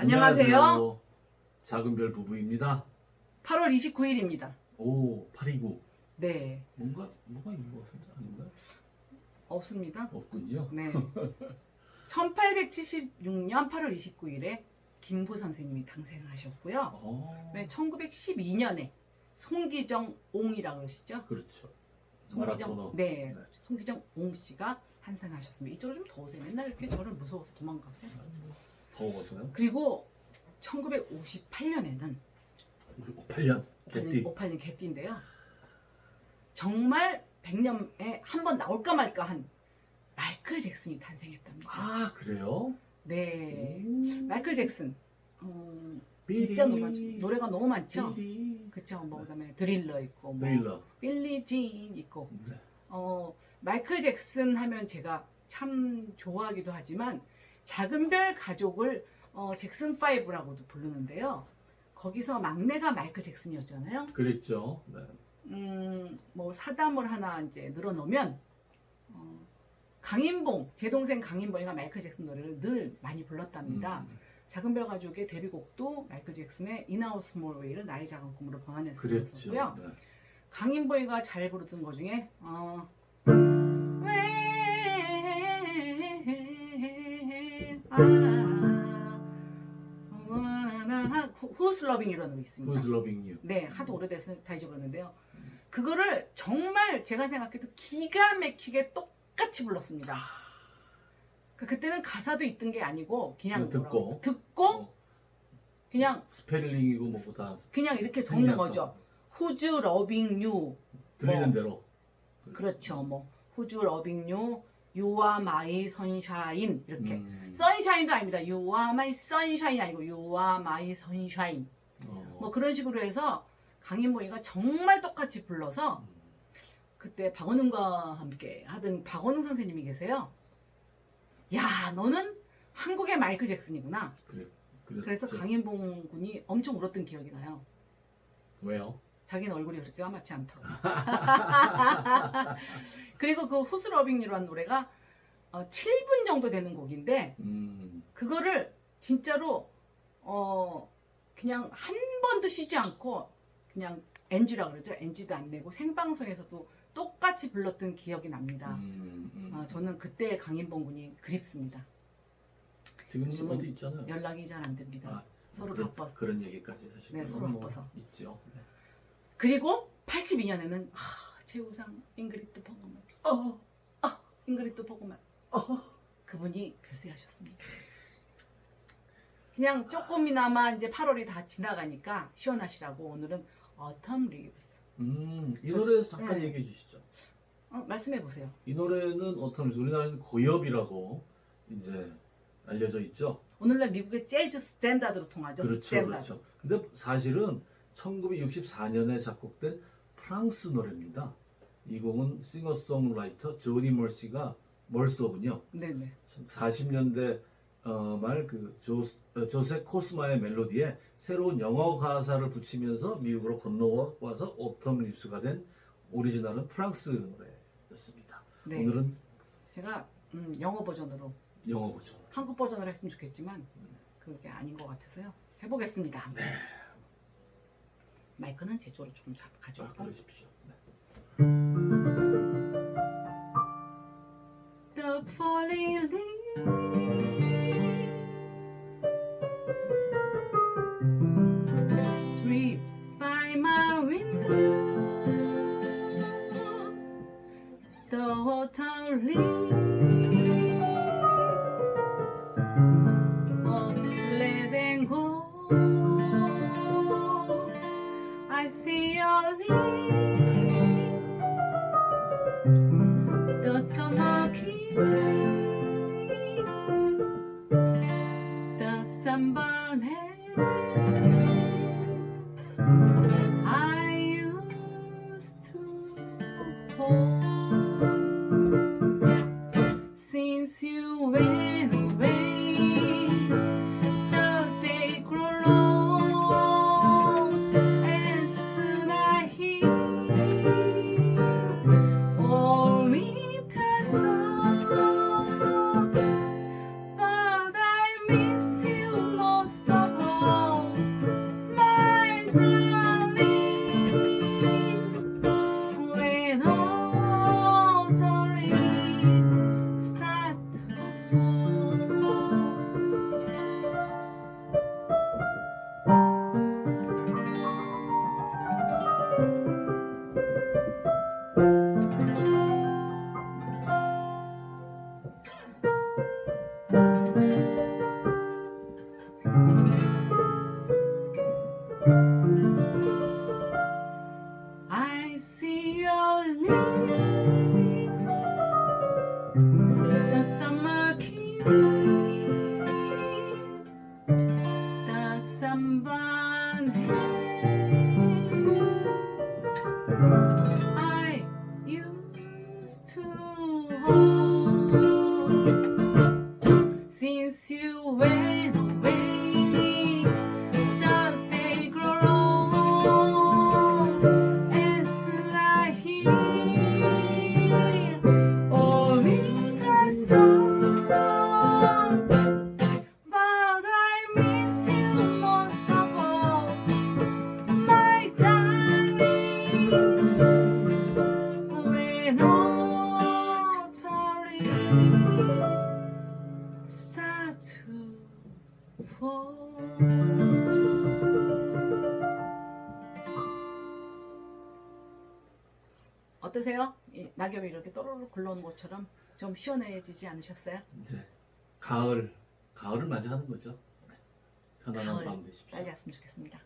안녕하세요. 작은 별 부부입니다. 8월 29일입니다. 오, 829. 네, 뭔가 뭐가 있는 것 같은데 아닌가? 없습니다. 없군요. 네. 1876년 8월 29일에 김구 선생님이 탄생하셨고요. 어, 네, 1912년에 송기정 옹이라고 그러시죠? 그렇죠. 송기정, 마라토너. 네, 송기정 옹 씨가 탄생하셨습니다. 이쪽으로 좀 더우세요. 맨날 이렇게 저를 무서워서 도망가세요. 더워서요? 그리고 1958년에는 58년 개띠. 58년 개띠인데요. 정말 100년에 한 번 나올까 말까 한 마이클 잭슨이 탄생했답니다. 아, 그래요? 네. 오. 마이클 잭슨. 음. 진짜 많죠. 노래가 너무 많죠. 그쵸. 뭐 그 다음에 드릴러 있고 뭐 드릴러. 빌리 진 있고 네. 어 마이클 잭슨 하면 제가 참 좋아하기도 하지만 작은 별 가족을 어, 잭슨 5라고도 부르는데요. 거기서 막내가 마이클 잭슨이었잖아요. 그랬죠. 네. 음, 뭐 사담을 하나 이제 늘어놓으면 어, 강인봉 제 동생 강인봉이가 마이클 잭슨 노래를 늘 많이 불렀답니다. 음, 작은 별 가족의 데뷔곡도 마이클 잭슨의 인아웃 스몰 웨이를 나의 작은 꿈으로 번안해서. 불렀었고요. 네. 강인보이가 잘 부르던 것 중에 어, 아, 아, Who's Loving You라는 노래 있습니다. Who's Loving You? 네, 하도 오래돼서 다 잊어버렸는데요. 그거를 정말 제가 생각해도 기가 막히게 똑같이 불렀습니다. 그 그때는 가사도 있던 게 아니고 그냥 그냥 듣고. 뭐라고, 듣고 어, 그냥 스펠링이고 뭐고 다 그냥 이렇게 적는 생략하고. 거죠. Who's loving you? 들리는 뭐. 대로. 그렇죠. 뭐 Who's loving you? You are my sunshine 이렇게. 음, sunshine도 아닙니다. You are my sunshine 아니고 You are my sunshine. 어, 뭐 그런 식으로 해서 강인보이가 정말 똑같이 불러서 음, 그때 박원웅과 함께 하던 박원웅 선생님이 계세요. 야, 너는 한국의 마이클 잭슨이구나. 그래. 그래서 강인봉 군이 엄청 울었던 기억이 나요. 왜요? 자기는 얼굴이 그렇게 까맣지 않다고. 그리고 그 후스 러빙유라는 노래가 어, 7분 정도 되는 곡인데 음, 그거를 진짜로 어 그냥 한 번도 쉬지 않고 그냥 NG라 그러죠. NG도 안 내고 생방송에서도 똑같이 불렀던 기억이 납니다. 음, 음. 어, 저는 그때 강인봉 군이 그립습니다. 지금 어디 있잖아요. 연락이 잘 안 됩니다. 아, 서로 그런, 바빠서. 그런 얘기까지 하시고 네, 서로 바빠서. 있죠. 네. 그리고 82년에는 최우상 잉그리트 버그만 어, 잉그리트 버그만 어. 그분이 별세하셨습니다. 그냥 조금이나마 이제 8월이 다 지나가니까 시원하시라고 오늘은 어텀 리브스 음, 이 노래 잠깐 네. 얘기해 주시죠. 어, 말씀해 보세요. 이 노래는 어떤 우리나라에서 고엽이라고 이제 알려져 있죠. 오늘날 미국의 재즈 스탠다드로 통하죠. 그렇죠, 스탠다드. 그렇죠. 근데 사실은 1964년에 작곡된 프랑스 노래입니다. 이 곡은 싱어송라이터 조니 멀시가 멀소군요. 네네. 40년대 어, 말그 조세 코스마의 멜로디에 새로운 영어 가사를 붙이면서 미국으로 건너와서 오텀 립스가 된 오리지널은 프랑스 노래였습니다. 네. 오늘은 제가 음, 영어 버전으로 영어 버전. 한국 버전으로 했으면 좋겠지만 그게 아닌 것 같아서요. 해보겠습니다. 네. 마이크는 제 쪽으로 조금 잡 아, 가져올까? 그러십시오. Window. The autumn leaves all let go. I see your leaves. The summer kissing, the sunburn 어떠세요? 이 낙엽이 이렇게 또르르 굴러오는 것처럼 좀 시원해지지 않으셨어요? 이제 가을 가을을 맞이하는 거죠. 네. 편안한 가을. 밤 되십시오. 빨리 왔으면 좋겠습니다.